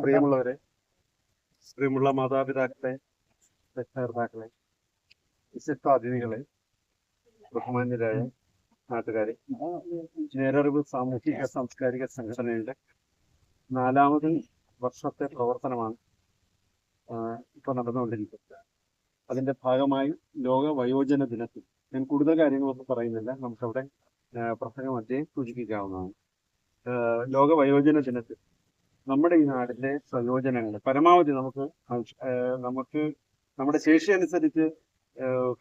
പ്രിയമുള്ളവരെ പ്രിയമുള്ള മാതാപിതാക്കളെ രക്ഷകർത്താക്കളെ വിശിഷ്ടാതിഥികളെ ബഹുമാന്യരായ നാട്ടുകാരെ നേരറിവ് സാമൂഹിക സാംസ്കാരിക സംഘടനയുടെ നാലാമത് വർഷത്തെ പ്രവർത്തനമാണ് ഇപ്പോൾ നടന്നുകൊണ്ടിരിക്കുന്നത്. അതിന്റെ ഭാഗമായി ലോക വയോജന ദിനത്തിൽ ഞാൻ കൂടുതൽ കാര്യങ്ങളൊന്നും പറയുന്നില്ല. നമുക്കവിടെ പ്രസംഗം മധ്യേ സൂചിപ്പിക്കാവുന്നതാണ്. ലോക വയോജന ദിനത്തിൽ നമ്മുടെ ഈ നാടിന്റെ പ്രയോജനങ്ങൾ പരമാവധി നമുക്ക് നമുക്ക് നമ്മുടെ ശേഷി അനുസരിച്ച്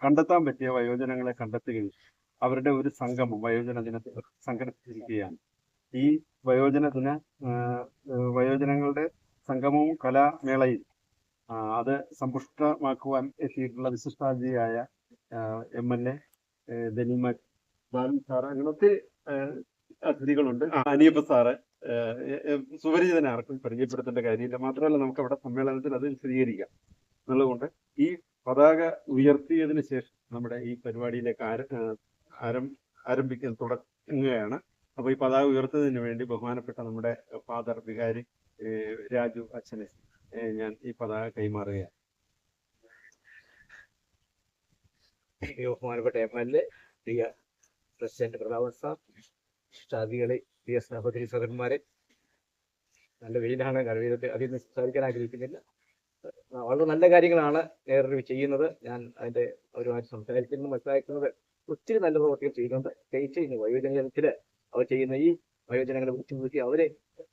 കണ്ടെത്താൻ പറ്റിയ വയോജനങ്ങളെ കണ്ടെത്തുകയും അവരുടെ ഒരു സംഗമം വയോജന ദിനത്തിൽ സംഘടിപ്പിച്ചിരിക്കുകയാണ്. ഈ വയോജന ദിന സംഗമവും കലാമേളയും അത് സമ്പുഷ്ടമാക്കുവാൻ എത്തിയിട്ടുള്ള വിശിഷ്ടാതിഥിയായ M L A Balan sir അങ്ങനെ ഒത്തിരി അതിഥികളുണ്ട്. അനിയപ്പ സാറ് സുപരിചിതനെ ആർക്കും പരിചയപ്പെടുത്തേണ്ട കാര്യമില്ല. മാത്രമല്ല നമുക്ക് അവിടെ സമ്മേളനത്തിൽ അത് വിശദീകരിക്കാം. എന്നുള്ളതുകൊണ്ട് ഈ പതാക ഉയർത്തിയതിന് ശേഷം നമ്മുടെ ഈ പരിപാടിയിലേക്ക് ആരം ആരംഭിക്കാൻ തുടങ്ങുകയാണ്. അപ്പോൾ ഈ പതാക ഉയർത്തുന്നതിന് വേണ്ടി ബഹുമാനപ്പെട്ട നമ്മുടെ ഫാദർ ഏഹ് രാജു അച്ഛനെ. ഞാൻ ഈ പതാക കൈമാറുകയാണ്. ബഹുമാനപ്പെട്ട എം. എൽ. എ. പ്രിയ പ്രസിഡന്റ് പ്രതാപൻ സാർ ഷാദികളെ പ്രിയ സഹോദരി സഹോദരന്മാരെ നല്ല വെയിലാണ് കഴിവീരത്തിൽ അധികം സംസാരിക്കാൻ ആഗ്രഹിക്കുന്നില്ല. വളരെ നല്ല കാര്യങ്ങളാണ് നേരിട്ട് ചെയ്യുന്നത്. ഞാൻ അതിന്റെ അവരുമായിട്ട് സംസാരിക്കുന്നത് മനസ്സിലാക്കുന്നത്. ഒത്തിരി നല്ല പ്രവർത്തികൾ ചെയ്യുന്നുണ്ട്. പ്രത്യേകിച്ച് ഇന്ന് വയോജനത്തിൽ അവർ ചെയ്യുന്ന ഈ വയോജനങ്ങളെ നോക്കി അവരെ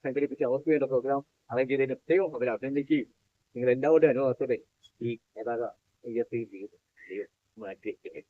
സംഘടിപ്പിച്ച് അവർക്ക് വേണ്ട പ്രോഗ്രാം അറേഞ്ച് ചെയ്തതിന് പ്രത്യേകം അവരെ അഭിനന്ദിക്കുകയും നിങ്ങൾ എല്ലാവരുടെയും അനുഭവത്തോടെ ഈ പതാക ഉയർത്തുകയും ചെയ്യുന്നു ദൈവം മാറ്റി ഇവിടെ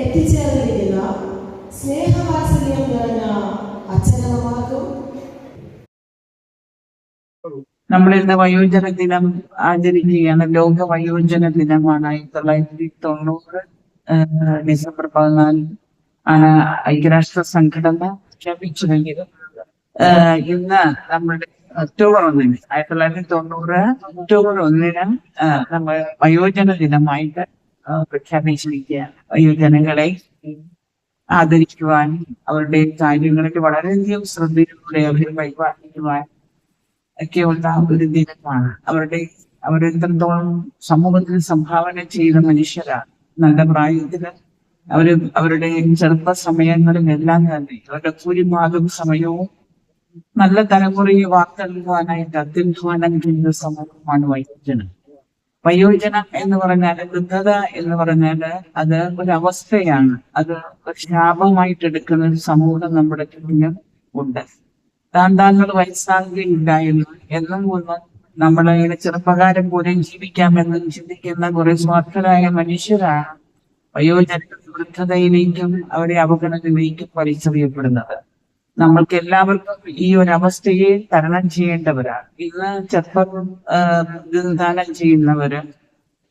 എത്തിച്ചേർന്നിരിക്കുന്ന സ്നേഹവാത്സല്യം നിറഞ്ഞ അച്ഛനമ്മമാർക്കും നമ്മൾ വയോജന ദിനം ആചരിക്കുകയാണ്. ലോക വയോജന ദിനമാണ്. ആയിരത്തി തൊള്ളായിരത്തി തൊണ്ണൂറ് ഡിസംബർ പതിനാല് ആണ് ഐക്യരാഷ്ട്ര സംഘടന ആഹ് ഇന്ന് നമ്മുടെ ഒക്ടോബർ ഒന്നിന് ആയിരത്തി തൊള്ളായിരത്തി തൊണ്ണൂറ് ഒക്ടോബർ ഒന്നിന് നമ്മൾ വയോജന ദിനമായിട്ട് പ്രഖ്യാപിച്ചിരിക്കുകയാണ്. ജനങ്ങളെ ആദരിക്കുവാനും അവരുടെ കാര്യങ്ങളിൽ വളരെയധികം ശ്രദ്ധയിലൂടെ അവരെ പരിപാലിക്കുവാൻ ഒക്കെയുള്ള ഒരു ദിനമാണ്. അവരുടെ അവരെത്രത്തോളം സമൂഹത്തിൽ സംഭാവന ചെയ്ത മനുഷ്യരാണ്. നല്ല പ്രായത്തിൽ അവർ അവരുടെ ചെറുപ്പ സമയങ്ങളിലെല്ലാം തന്നെ അവരുടെ ഭൂരിഭാഗം സമയവും നല്ല തലമുറയെ വാർത്തെടുക്കുവാനായിട്ട് അത്യധ്വാനം ചെയ്യുന്ന സമൂഹമാണ് വയോജനം വയോജനം എന്ന് പറഞ്ഞാൽ വൃദ്ധത എന്ന് പറഞ്ഞാൽ അത് ഒരു അവസ്ഥയാണ് അത് ഒരു ശാപമായിട്ട് എടുക്കുന്ന ഒരു സമൂഹം നമ്മുടെ ചുറ്റിനും ഉണ്ട്. താൻ താങ്കൾ വയസ്സാകുകയില്ലായിരുന്നു. എന്നും ഒന്ന് നമ്മളെ ചെറുപ്പകാരം പോലും ജീവിക്കാമെന്ന് ചിന്തിക്കുന്ന കുറെ സ്വാർത്ഥരായ മനുഷ്യരാണ് വയോജന വൃദ്ധതയിലേക്കും അവരെ അവഗണനയിലേക്കും വലിച്ചെറിയപ്പെടുന്നത്. നമ്മൾക്ക് എല്ലാവർക്കും ഈ ഒരു അവസ്ഥയെ തരണം ചെയ്യേണ്ടവരാണ്. ഇന്ന് ചെറുപ്പം ദാനം ചെയ്യുന്നവര്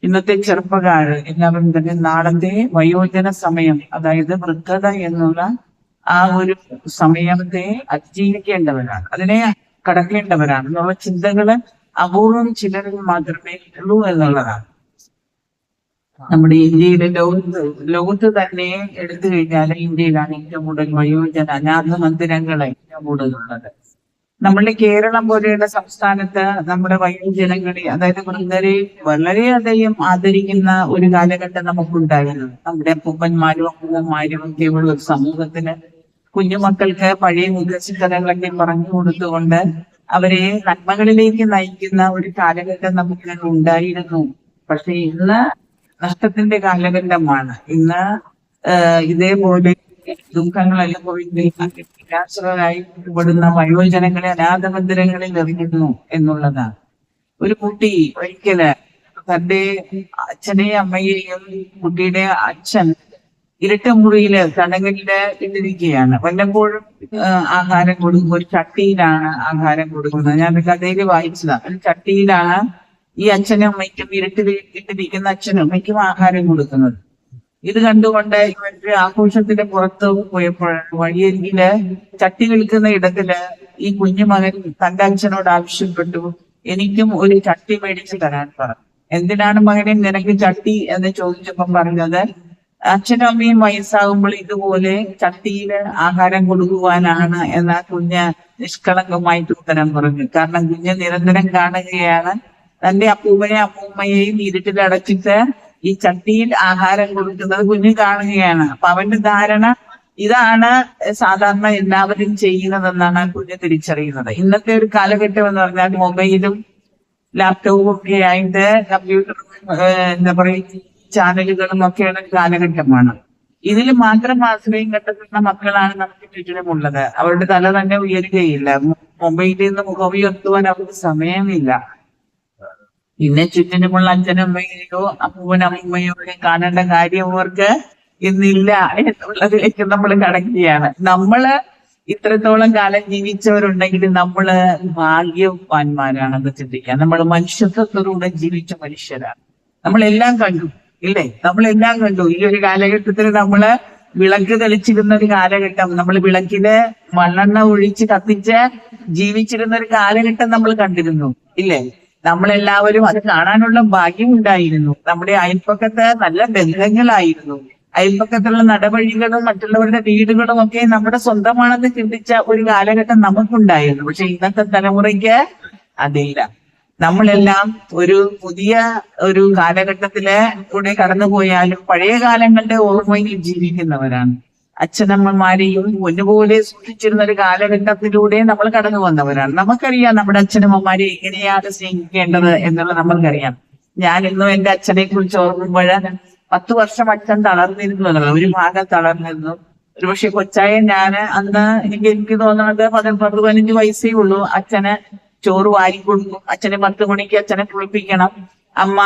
ഇന്നത്തെ ചെറുപ്പക്കാര് എല്ലാവരും തന്നെ നാളത്തെ വയോജന സമയം അതായത് വൃദ്ധത എന്നുള്ള ആ ഒരു സമയത്തെ അതിജീവിക്കേണ്ടവരാണ്. അതിനെ കടക്കേണ്ടവരാണ്. എന്നുള്ള ചിന്തകൾ അപൂർവം ചിലരിൽ മാത്രമേ ഉള്ളൂ എന്നുള്ളതാണ്. നമ്മുടെ ഇന്ത്യയിലെ ലോകത്ത് ലോകത്ത് തന്നെ എടുത്തു കഴിഞ്ഞാൽ ഇന്ത്യയിലാണ് ഏറ്റവും കൂടുതൽ വയോജന അനാഥ മന്ദിരങ്ങൾ ഏറ്റവും കൂടുതലുള്ളത്. നമ്മളുടെ കേരളം പോലെയുള്ള സംസ്ഥാനത്ത് നമ്മുടെ വയോജനങ്ങളെ അതായത് വൃദ്ധരെ വളരെയധികം ആദരിക്കുന്ന ഒരു കാലഘട്ടം നമുക്കുണ്ടായിരുന്നു. നമ്മുടെ അപ്പൂപ്പന്മാരും അപ്പൂപ്പന്മാരും ഒക്കെയുള്ള ഒരു സമൂഹത്തിന് കുഞ്ഞുമക്കൾക്ക് പഴയ മുദ്രശിക്കഥകളൊക്കെ പറഞ്ഞു കൊടുത്തുകൊണ്ട് അവരെ നന്മകളിലേക്ക് നയിക്കുന്ന ഒരു കാലഘട്ടം നമുക്ക് ഉണ്ടായിരുന്നു. പക്ഷെ ഇന്ന് നഷ്ടത്തിന്റെ കാലഘട്ടമാണ്. ഇന്ന് ഇതേപോലെ പോയി നിരാശ്രരായി പെടുന്ന വയോജനങ്ങളെ അനാഥമന്ദിരങ്ങളിൽ എറിയുന്നു എന്നുള്ളതാണ്. ഒരു കുട്ടി ഒരിക്കൽ തന്റെ അച്ഛനെയും അമ്മയെയും കുട്ടിയുടെ അച്ഛൻ ഇരട്ട മുറിയിൽ തടങ്കലിൽ ഇട്ടിരിക്കുകയാണ്. വല്ലപ്പോഴും ആഹ് ആഹാരം കൊടുക്കും. ഒരു ചട്ടിയിലാണ് ആഹാരം കൊടുക്കുന്നത്. ഞാൻ കഥയിൽ വായിച്ചതാണ്. ഒരു ചട്ടിയിലാണ് ഈ അച്ഛനും അമ്മയ്ക്കും ഇരട്ടിൽ ഇട്ടിരിക്കുന്ന അച്ഛനും അമ്മയ്ക്കും ആഹാരം കൊടുക്കുന്നത്. ഇത് കണ്ടുകൊണ്ട് ഇവരുടെ ആഘോഷത്തിന്റെ പുറത്ത് പോയപ്പോഴാണ് വഴിയരികിൽ ചട്ടി വിൽക്കുന്ന ഇടത്തിൽ ഈ കുഞ്ഞുമകൻ തന്റെ അച്ഛനോട് ആവശ്യപ്പെട്ടു. എനിക്കും ഒരു ചട്ടി മേടിച്ചു തരാൻ പറഞ്ഞു എന്തിനാണ് മകനെ നിനക്ക് ചട്ടി എന്ന് ചോദിച്ചപ്പം പറഞ്ഞത് അച്ഛനും അമ്മയും വയസ്സാകുമ്പോൾ ഇതുപോലെ ചട്ടിയിൽ ആഹാരം കൊടുക്കുവാനാണ് എന്ന കുഞ്ഞ് നിഷ്കളങ്കമായിട്ട് ഉത്തരം പറഞ്ഞു. കാരണം കുഞ്ഞ് നിരന്തരം കാണുകയാണ് തന്റെ അപ്പൂപ്പനെ അപ്പൂമ്മയെയും ഇരുട്ടിൽ അടച്ചിട്ട് ഈ ചട്ടിയിൽ ആഹാരം കൊടുക്കുന്നത് കുഞ്ഞു കാണുകയാണ്. അപ്പൊ അവന്റെ ധാരണ ഇതാണ് സാധാരണ എല്ലാവരും ചെയ്യുന്നതെന്നാണ് കുഞ്ഞ് തിരിച്ചറിയുന്നത്. ഇന്നത്തെ ഒരു കാലഘട്ടം എന്ന് പറഞ്ഞാൽ മൊബൈലും ലാപ്ടോപ്പും ഒക്കെ ആയിട്ട് കമ്പ്യൂട്ടറും എന്താ പറയുക ചാനലുകളും ഒക്കെയുള്ള കാലഘട്ടമാണ്. ഇതിൽ മാത്രം ആശ്രയം കണ്ടെത്തുന്ന മക്കളാണ് നമുക്ക് ചുറ്റിനുമുള്ളത്. അവരുടെ തല തന്നെ ഉയരുകയില്ല. മൊബൈലിൽ നിന്ന് മുഖം ഉയർത്തുവാൻ അവർക്ക് സമയമില്ല. പിന്നെ ചുറ്റിനുമുള്ള അച്ഛനും അമ്മയോ അപ്പൂവനും അമ്മയോ ഒക്കെ കാണേണ്ട കാര്യം അവർക്ക് ഇന്നില്ല എന്നുള്ളതിലേക്ക് നമ്മൾ കടക്കുകയാണ്. നമ്മൾ ഇത്രത്തോളം കാലം ജീവിച്ചവരുണ്ടെങ്കിൽ നമ്മൾ ഭാഗ്യവാന്മാരാണെന്ന് ചിന്തിക്കുക നമ്മൾ മനുഷ്യത്വത്തോടെ ജീവിച്ച മനുഷ്യരാണ്. നമ്മളെല്ലാം കണ്ടു ഇല്ലേ? നമ്മളെല്ലാം കണ്ടു. ഈ ഒരു കാലഘട്ടത്തിൽ നമ്മൾ വിളക്ക് തെളിച്ചിരുന്ന ഒരു കാലഘട്ടം നമ്മൾ വിളക്കിൽ മണ്ണെണ്ണ ഒഴിച്ച് കത്തിച്ച് ജീവിച്ചിരുന്ന ഒരു കാലഘട്ടം നമ്മൾ കണ്ടിരുന്നു ഇല്ലേ? നമ്മളെല്ലാവരും അത് കാണാനുള്ള ഭാഗ്യം ഉണ്ടായിരുന്നു. നമ്മുടെ അയൽപ്പക്കത്ത് നല്ല ബന്ധങ്ങളായിരുന്നു. അയൽപ്പക്കത്തുള്ള നടപടികളും മറ്റുള്ളവരുടെ വീടുകളും ഒക്കെ നമ്മുടെ സ്വന്തമാണെന്ന് ചിന്തിച്ച ഒരു കാലഘട്ടം നമുക്കുണ്ടായിരുന്നു. പക്ഷെ ഇന്നത്തെ തലമുറയ്ക്ക് അതില്ല. നമ്മളെല്ലാം ഒരു പുതിയ ഒരു കാലഘട്ടത്തിലെ കൂടെ കടന്നുപോയാലും പഴയ കാലങ്ങളുടെ ഓർമ്മയിൽ ജീവിക്കുന്നവരാണ്. അച്ഛനമ്മമാരെയും പൊന്നുപോലെ സൂക്ഷിച്ചിരുന്ന ഒരു കാലഘട്ടത്തിലൂടെ നമ്മൾ കടന്നു വന്നവരാണ്. നമുക്കറിയാം നമ്മുടെ അച്ഛനമ്മമാരെ എങ്ങനെയാണ് സ്നേഹിക്കേണ്ടത് എന്നുള്ളത് നമ്മൾക്കറിയാം. ഞാൻ ഇന്നും എന്റെ അച്ഛനെ കുറിച്ച് ഓർക്കുമ്പോൾ പത്ത് വർഷം അച്ഛൻ തളർന്നിരുന്നു എന്നുള്ളത് ഒരു ഭാഗം തളർന്നിരുന്നു. ഒരു ഒരുപക്ഷെ കൊച്ചായ ഞാൻ അന്ന് എനിക്ക് എനിക്ക് തോന്നുന്നത് പതി പത്ത് പതിനഞ്ച് വയസ്സേ ഉള്ളൂ. അച്ഛന് ചോറ് വാരി കൊടുക്കും. അച്ഛനെ പത്ത് മണിക്ക് അച്ഛനെ കുളിപ്പിക്കണം. അമ്മ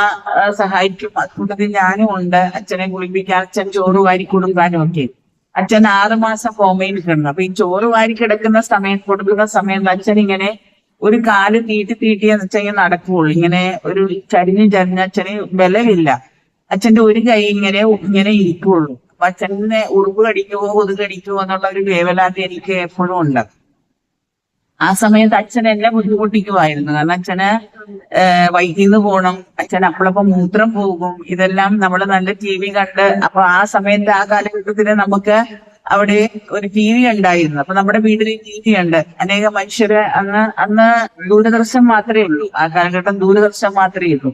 സഹായിക്കും. അതുകൊണ്ടത് ഞാനും ഉണ്ട്. അച്ഛനെ കുളിപ്പിക്കാൻ അച്ഛൻ ചോറ് വാരി കൊടുക്കാനും ഒക്കെ അച്ഛൻ ആറ് മാസം കോമയിൽ കിടന്നു. അപ്പൊ ഈ ചോറ് വാരി കിടക്കുന്ന സമയം കൊടുക്കുന്ന സമയത്ത് അച്ഛൻ ഇങ്ങനെ ഒരു കാൽ തീറ്റി തീട്ടി എന്ന് വെച്ചാൽ ഇങ്ങനെ നടക്കുകയുള്ളൂ ഇങ്ങനെ ഒരു ചരിഞ്ഞ് ചരിഞ്ഞ അച്ഛന് ബലമില്ല. അച്ഛന്റെ ഒരു കൈ ഇങ്ങനെ ഇങ്ങനെ ഇരിക്കുള്ളൂ. അപ്പൊ അച്ഛനെ ഉറുമ്പ് കടിക്കുവോ കൊതുക് കടിക്കുവോ എന്നുള്ള ഒരു വേവലാതി എനിക്ക് എപ്പോഴും ഉണ്ട്. ആ സമയത്ത് അച്ഛൻ എന്നെ ബുദ്ധിമുട്ടിക്കുമായിരുന്നു. കാരണം അച്ഛന് വൈകിന്ന് പോകണം അച്ഛൻ അപ്പോഴപ്പം മൂത്രം പോകും. ഇതെല്ലാം നമ്മൾ നല്ല ടി വി കണ്ട് അപ്പൊ ആ സമയത്ത് ആ കാലഘട്ടത്തിൽ നമുക്ക് അവിടെ ഒരു ടി വി ഉണ്ടായിരുന്നു. അപ്പൊ നമ്മുടെ വീട്ടിൽ ടി വി ഉണ്ട്. അനേകം മനുഷ്യര് അന്ന് അന്ന് ദൂരദർശൻ മാത്രമേ ഉള്ളൂ. ആ കാലഘട്ടം ദൂരദർശൻ മാത്രമേ ഉള്ളൂ.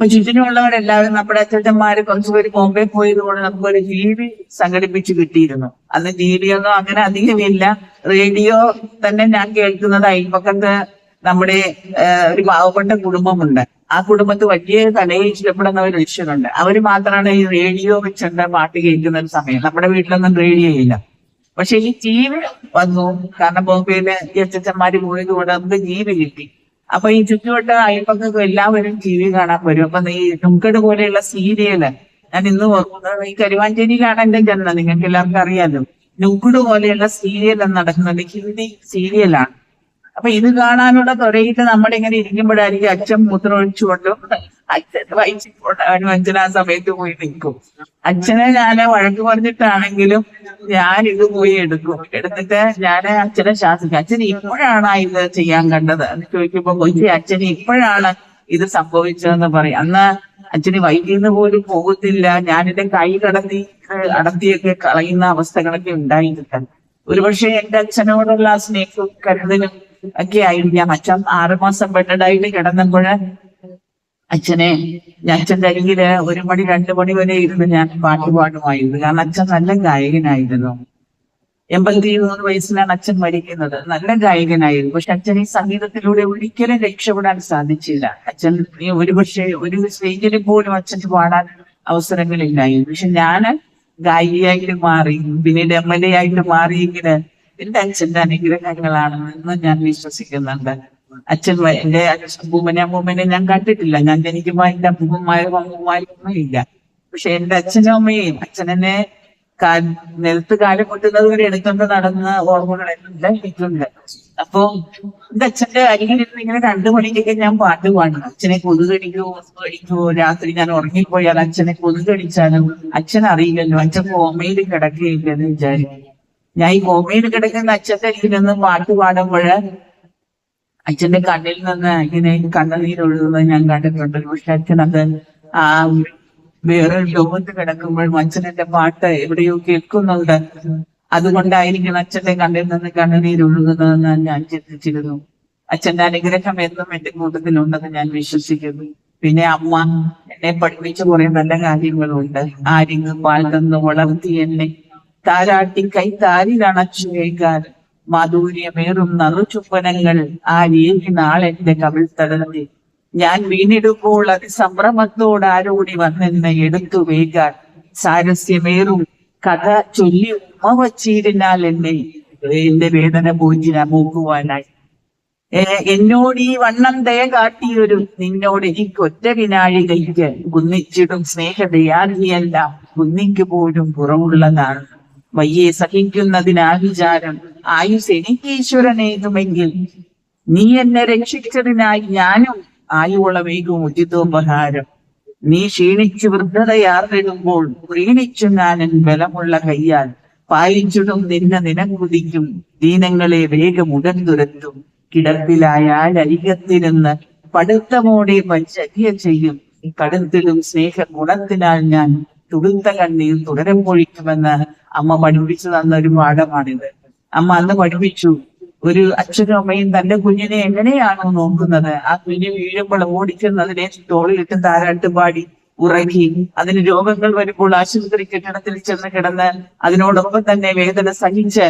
അപ്പൊ ചുറ്റിനുമുള്ളവരെല്ലാവരും നമ്മുടെ അച്ഛന്മാര് കുറച്ചുപേര് ബോംബെ പോയതുകൊണ്ട് നമുക്കൊരു ടി വി സംഘടിപ്പിച്ച് കിട്ടിയിരുന്നു. അന്ന് ഒന്നും അങ്ങനെ അധികമില്ല. റേഡിയോ തന്നെ ഞാൻ കേൾക്കുന്നത് അയൽപ്പക്കത്ത് നമ്മുടെ ഒരു പാവപ്പെട്ട കുടുംബമുണ്ട്. ആ കുടുംബത്തിൽ വലിയ കലയെ ഇഷ്ടപ്പെടുന്ന ഒരു ലക്ഷ്യമുണ്ട് അവർ മാത്രമാണ് ഈ റേഡിയോ വെച്ചുണ്ട് പാട്ട് കേൾക്കുന്ന ഒരു സമയം. നമ്മുടെ വീട്ടിലൊന്നും റേഡിയോ ഇല്ല. പക്ഷെ ഈ ടി വി വന്നു. കാരണം ബോംബെയിലെ അച്ഛന്മാര് പോയത് കൊണ്ട് നമുക്ക് ടി വി കിട്ടി. അപ്പൊ ഈ ചുറ്റുവട്ട അയൽപ്പക്കൊക്കെ എല്ലാവരും ടി വി കാണാൻ വരും. അപ്പൊ ഈ നുങ്കട് പോലെയുള്ള സീരിയൽ ഞാൻ ഇന്ന് ഓർക്കുന്നത് ഈ കരുവാഞ്ചേരിയിലാണ് എന്റെ ജന്മം നിങ്ങൾക്ക് എല്ലാവർക്കും അറിയാലോ. നുക്കുട് പോലെയുള്ള സീരിയൽ നടക്കുന്നുണ്ട്. ഹിന്ദി സീരിയലാണ്. അപ്പൊ ഇത് കാണാനുള്ള ത്വരയിട്ട് നമ്മളിങ്ങനെ ഇരിക്കുമ്പോഴായിരിക്കും അച്ഛൻ മൂത്രം ഒഴിച്ചുകൊണ്ടും അച്ഛൻ വായിച്ചുകൊണ്ടാണ് അച്ഛൻ ആ സമയത്ത് പോയി നിൽക്കും. അച്ഛനെ ഞാൻ വഴക്ക് പറഞ്ഞിട്ടാണെങ്കിലും ഞാൻ ഇത് പോയി എടുക്കും. എടുത്തിട്ട് ഞാൻ അച്ഛനെ ശാസിക്കും. അച്ഛൻ ഇപ്പോഴാണ് ഇത് ചെയ്യാൻ കണ്ടത്. എന്ന് ചോദിക്കുമ്പോ കൊച്ചി അച്ഛന് ഇപ്പോഴാണ് ഇത് സംഭവിച്ചതെന്ന് പറയും. അന്ന് അച്ഛന് വൈകിന്ന് പോലും പോകത്തില്ല. ഞാനെന്റെ കൈ കടത്തി അടത്തിയൊക്കെ കളയുന്ന അവസ്ഥകളൊക്കെ ഉണ്ടായിട്ടുണ്ട്. ഒരുപക്ഷെ എന്റെ അച്ഛനോടുള്ള സ്നേഹവും കരുതലും ഒക്കെ ഞാൻ അച്ഛൻ ആറുമാസം ബെഡഡായിട്ട് കിടന്നപ്പോൾ അച്ഛനെ ഞാൻ അച്ഛന്റെ അരികിൽ ഒരു മണി രണ്ടു മണി വരെ ഇരുന്ന് ഞാൻ പാട്ട് പാടുമായിരുന്നു. കാരണം അച്ഛൻ നല്ല ഗായകനായിരുന്നു. എൺപത്തി മൂന്ന് വയസ്സിലാണ് അച്ഛൻ മരിക്കുന്നത്. നല്ല ഗായകനായിരുന്നു. പക്ഷെ അച്ഛൻ ഈ സംഗീതത്തിലൂടെ ഒരിക്കലും രക്ഷപ്പെടാൻ സാധിച്ചില്ല. അച്ഛൻ ഒരു പക്ഷേ ഒരു സ്റ്റേജിൽ പോലും അച്ഛൻ പാടാൻ അവസരങ്ങളില്ലായിരുന്നു. പക്ഷെ ഞാൻ ഗായികയായിട്ട് മാറി പിന്നീട് എം എൽ എ ആയിട്ട് മാറിയെങ്കിൽ എന്റെ അച്ഛന്റെ അനുഗ്രഹങ്ങളാണ് എന്ന് ഞാൻ വിശ്വസിക്കുന്നുണ്ട്. അച്ഛൻ എന്റെ അമ്മൂമ്മനെ അമ്മൂമ്മനെ ഞാൻ കണ്ടിട്ടില്ല. ഞാൻ ജനിക്കുമ്പോ എന്റെ അമ്മൂമ്മമാരും അമ്മൂമ്മമാരും ഇല്ല. പക്ഷെ എന്റെ അച്ഛനും അമ്മയും അച്ഛനെന്നെ നിലത്ത് കാലം കൊട്ടുന്നത് വരെ എടുത്തുകൊണ്ട് നടന്ന ഓർമ്മകളെല്ലാം എനിക്കുണ്ട് അപ്പൊ എന്റെ അച്ഛന്റെ അരികിലിരുന്ന് ഇങ്ങനെ രണ്ടു മണിക്കൊക്കെ ഞാൻ പാട്ട് പാടും. അച്ഛനെ കൊതുകടിക്കോ അടിക്കോ രാത്രി ഞാൻ ഉറങ്ങിപ്പോയാൽ അച്ഛനെ കൊതുകടിച്ചാലും അച്ഛൻ അറിയില്ലല്ലോ അച്ഛൻ കോമയിൽ കിടക്കുകയില്ലെന്ന് വിചാരിക്കും. ഞാൻ ഈ ഭൂമിയിൽ കിടക്കുന്ന അച്ഛന്റെ അരികിൽ പാട്ട് പാടുമ്പോഴ് അച്ഛന്റെ കണ്ണിൽ നിന്ന് ഇങ്ങനെ കണ്ണുനീരൊഴുകുന്നത് ഞാൻ കണ്ടിട്ടുണ്ട്. പക്ഷെ അച്ഛൻ അത് ആ വേറെ ലോകത്ത് കിടക്കുമ്പോൾ അച്ഛൻ എന്റെ പാട്ട് എവിടെയോ കേൾക്കുന്നുണ്ട്. അതുകൊണ്ടായിരിക്കും അച്ഛന്റെ കണ്ണിൽ നിന്ന് കണ്ണുനീരൊഴുകുന്നതെന്ന് ഞാൻ ചിന്തിച്ചിരുന്നു. അച്ഛന്റെ അനുഗ്രഹം എന്നും എന്റെ കൂട്ടത്തിലുണ്ടെന്ന് ഞാൻ വിശ്വസിക്കുന്നു. പിന്നെ അമ്മ എന്നെ പഠിപ്പിച്ച കുറെ നല്ല കാര്യങ്ങളുണ്ട്. ആരിങ്ങ് പാൽ തന്ന് വളർത്തി എന്നെ താരാട്ടി കൈ താരിലണച്ചു കേൾക്കാൻ. മാധുര്യമേറും നറുചുപ്പനങ്ങൾ ആ രീതി നാളെന്റെ കവിൾ തടഞ്ഞു ഞാൻ വീണിടുമ്പോൾ അതിസംഭ്രമത്തോട് ആരോടി വന്നെന്നെ എടുത്തു വേകാൻ സാരസ്യമേറും കഥ ചൊല്ലി ഉമ്മ വച്ചിരുന്നാൽ എന്നെ എന്റെ വേദന പൂജിന മൂക്കുവാനായി എന്നോട് ഈ വണ്ണം ദയ കാട്ടിയൊരു നിന്നോട് എനിക്ക് ഒറ്റ വിനാഴികയ്ക്ക്. കുന്നിച്ചിടും സ്നേഹദയാർഹിയെല്ലാം. കുന്നിക്ക് പോലും കുറവുള്ളതാണ് വയ്യെ സഹിക്കുന്നതിനാ വിചാരം ആയുസ് എനിക്ക് ഈശ്വരനേകുമെങ്കിൽ നീ എന്നെ രക്ഷിച്ചതിനായി ഞാനും ആയുളമേകും ഉചിതോപഹാരം നീ ക്ഷീണിച്ചു വൃദ്ധതയാർന്നിടുമ്പോൾ പ്രീണിച്ചു ഞാനൻ ബലമുള്ള കയ്യാൽ പാലിച്ചിടും നിന്ന നിനങ്കുതിക്കും ദീനങ്ങളെ വേഗം ഉടന്തുരത്തും കിടപ്പിലായാൽ അരികത്തിരുന്ന് പടുത്തമോടെ പരിചര്യ ചെയ്യും. കടുത്തിലും സ്നേഹ ഗുണത്തിനാൽ ഞാൻ തുടുത്ത കണ്ണീർ തുടരം പൊഴിക്കുമെന്ന് അമ്മ പഠിപ്പിച്ചു തന്ന ഒരു പാഠമാണിത്. അമ്മ അന്ന് പഠിപ്പിച്ചു ഒരു അച്ഛനും അമ്മയും തന്റെ കുഞ്ഞിനെ എങ്ങനെയാണോ നോക്കുന്നത്? ആ കുഞ്ഞ് വീഴുമ്പോൾ ഓടിക്കുന്നതിനെ തോളിലിട്ട് താരാട്ട് പാടി ഉറങ്ങി അതിന് രോഗങ്ങൾ വരുമ്പോൾ ആശുപത്രി കെട്ടിടത്തിൽ ചെന്ന് കിടന്ന് അതിനോടൊപ്പം തന്നെ വേദന സഹിച്ച്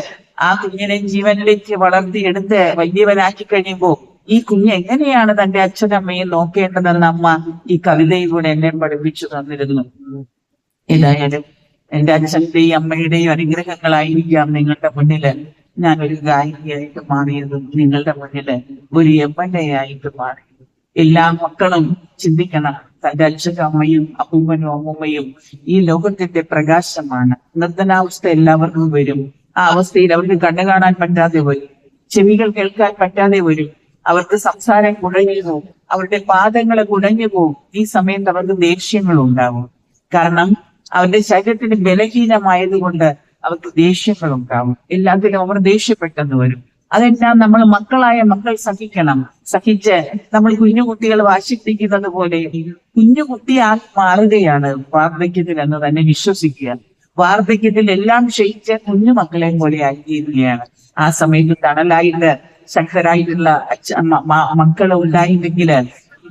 ആ കുഞ്ഞിനെ ജീവനിലേക്ക് വളർത്തിയെടുത്ത് വലിയവനാക്കി കഴിയുമ്പോൾ ഈ കുഞ്ഞ് എങ്ങനെയാണ് തന്റെ അച്ഛനമ്മയെ നോക്കേണ്ടതെന്ന് അമ്മ ഈ കവിതയിലൂടെ എന്നെ പഠിപ്പിച്ചു തന്നിരുന്നു. ഏതായാലും എന്റെ അച്ഛന്റെയും അമ്മയുടെയും അനുഗ്രഹങ്ങളായിരിക്കാം നിങ്ങളുടെ മുന്നിൽ ഞാൻ ഒരു ഗായികയായിട്ട് മാറിയതും നിങ്ങളുടെ മുന്നിൽ ഒരു എം എൽ എ ആയിട്ട് മാറി എല്ലാ മക്കളും ചിന്തിക്കണം. തന്റെ അച്ഛനും അമ്മയും അപ്പൂപ്പനും അമ്മൂമ്മയും ഈ ലോകത്തിന്റെ പ്രകാശമാണ്. നിർദ്ധനാവസ്ഥ എല്ലാവർക്കും വരും. ആ അവസ്ഥയിൽ അവർക്ക് കണ്ണു കാണാൻ പറ്റാതെ വരും. ചെവികൾ കേൾക്കാൻ പറ്റാതെ വരും. അവർക്ക് സംസാരം കുഴഞ്ഞു പോകും. അവരുടെ പാദങ്ങൾ കുഴഞ്ഞു പോകും. ഈ സമയത്ത് അവർക്ക് ദേഷ്യങ്ങൾ ഉണ്ടാവും കാരണം അവരുടെ ശരീരത്തിന് ബലഹീനമായതുകൊണ്ട് അവർക്ക് ദേഷ്യങ്ങളുണ്ടാവും എല്ലാത്തിനും അവർ ദേഷ്യപ്പെട്ടെന്ന് വരും. അതെല്ലാം നമ്മൾ മക്കളായ മക്കൾ സഹിക്കണം. സഹിച്ച് നമ്മൾ കുഞ്ഞു കുട്ടികൾ വാശിപ്പിക്കുന്നത് പോലെ കുഞ്ഞു ആ മാറുകയാണ് വാർദ്ധക്യത്തിൽ എന്ന് തന്നെ വിശ്വസിക്കുക. വാർദ്ധക്യത്തിൽ എല്ലാം ക്ഷയിച്ച് കുഞ്ഞു മക്കളെ പോലെ ആയിത്തീരുകയാണ്. ആ സമയത്ത് തണലായിട്ട് ശക്തരായിട്ടുള്ള മക്കൾ ഉണ്ടായില്ലെങ്കിൽ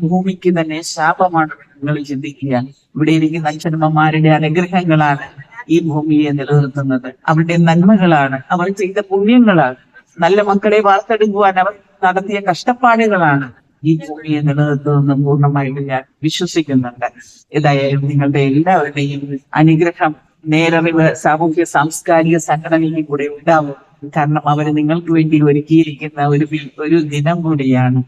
ഭൂമിക്ക് തന്നെ ശാപമാണ് നിങ്ങൾ ചിന്തിക്കുക. ഇവിടെ ഇരിക്കുന്ന അച്ഛനമ്മമാരുടെ അനുഗ്രഹങ്ങളാണ് ഈ ഭൂമിയെ നിലനിർത്തുന്നത്. അവരുടെ നന്മകളാണ്. അവർ ചെയ്ത പുണ്യങ്ങളാണ്. നല്ല മക്കളെ വാർത്തെടുക്കുവാൻ അവർ നടത്തിയ കഷ്ടപ്പാടുകളാണ് ഈ ഭൂമിയെ നിലനിർത്തുമെന്ന് പൂർണമായിട്ട് ഞാൻ വിശ്വസിക്കുന്നുണ്ട്. ഏതായാലും നിങ്ങളുടെ എല്ലാവരുടെയും അനുഗ്രഹം നേരറിവ് സാമൂഹ്യ സാംസ്കാരിക സംഘടനയിൽ കൂടെ ഉണ്ടാവും. കാരണം അവർ നിങ്ങൾക്ക് വേണ്ടി ഒരുക്കിയിരിക്കുന്ന ഒരു ഒരു ദിനം കൂടിയാണ്.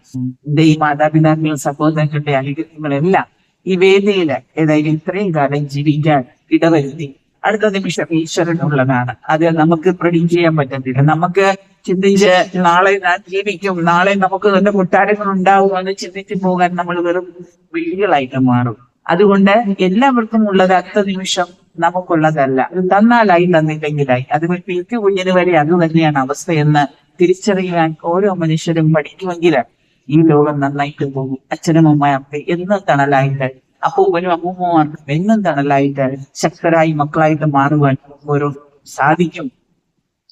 എന്റെ ഈ മാതാപിതാക്കളും സഹോദരങ്ങളുടെ അനുഗ്രഹങ്ങളെല്ലാം ഈ വേദിയിൽ ഏതായാലും ഇത്രയും കാലം ജീവിക്കാൻ ഇടവരുത്തി. അടുത്ത നിമിഷം ഈശ്വരനുള്ളതാണ്. അത് നമുക്ക് പ്രഡിക്റ്റ് ചെയ്യാൻ പറ്റത്തില്ല. നമുക്ക് ചിന്തിച്ച് നാളെ ഞാൻ ജീവിക്കും. നാളെ നമുക്ക് തന്നെ കൊട്ടാരങ്ങൾ ഉണ്ടാവും എന്ന് ചിന്തിച്ച് പോകാൻ നമ്മൾ വെറും വിളികളായിട്ട് മാറും. അതുകൊണ്ട് എല്ലാവർക്കും ഉള്ളത് അടുത്ത നിമിഷം നമുക്കുള്ളതല്ല. തന്നാലായി തന്നില്ലെങ്കിലായി. അത് പിൽക്കു കുഞ്ഞിന് വരെ അത് തന്നെയാണ് അവസ്ഥയെന്ന് തിരിച്ചറിയാൻ ഓരോ മനുഷ്യരും പഠിക്കുമെങ്കിൽ ഈ ലോകം നന്നായിട്ട് പോകും. അച്ഛനും അമ്മയൊക്കെ എന്നും തണലായിട്ട്. അപ്പൂപ്പനും അമ്മൂമ്മമാർക്കും എന്നും തണലായിട്ട് ശക്തരായി മക്കളായിട്ട് മാറുവാൻ ഓരോ സാധിക്കും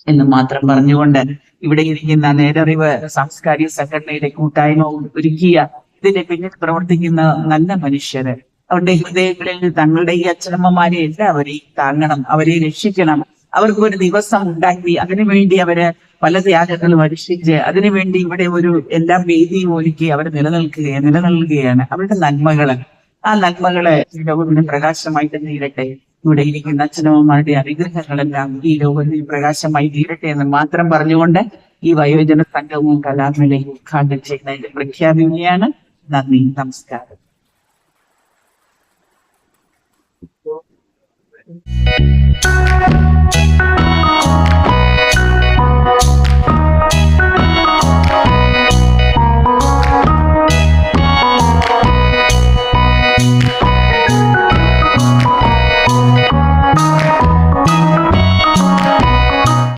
എന്ന് മാത്രം പറഞ്ഞുകൊണ്ട് ഇവിടെ ഇരിക്കുന്ന നേരറിവ് സാംസ്കാരിക സംഘടനയുടെ കൂട്ടായ്മ ഒരുക്കിയ ഇതിന്റെ പിന്നിൽ പ്രവർത്തിക്കുന്ന നല്ല മനുഷ്യര്. അവരുടെ ഹൃദയങ്ങളിൽ തങ്ങളുടെ ഈ അച്ഛനമ്മമാരെ എല്ലാവരെയും താങ്ങണം അവരെ രക്ഷിക്കണം. അവർക്ക് ഒരു ദിവസം ഉണ്ടാക്കി അതിനുവേണ്ടി അവർ പല ത്യാഗങ്ങളും അനുഷ്ഠിച്ച് അതിനുവേണ്ടി ഇവിടെ ഒരു എല്ലാ വേദിയും ഒരുക്കി അവർ നിലനിൽക്കുകയാണ് നിലനിൽക്കുകയാണ്. അവരുടെ നന്മകൾ. ആ നന്മകളെ ലോകത്തിന് പ്രകാശമായി തീരട്ടെ ഇവിടെ ഇരിക്കുന്ന അച്ഛനമ്മമാരുടെ അനുഗ്രഹങ്ങളെല്ലാം ഈ ലോകത്തിന് പ്രകാശമായി തീരട്ടെ എന്ന് മാത്രം പറഞ്ഞുകൊണ്ട് ഈ വയോജന സംഘവും കലാമേളയും ഉദ്ഘാടനം ചെയ്യുന്നതിന്റെ പ്രഖ്യാപിക്കുകയാണ്. നന്ദി നമസ്കാരം. Thank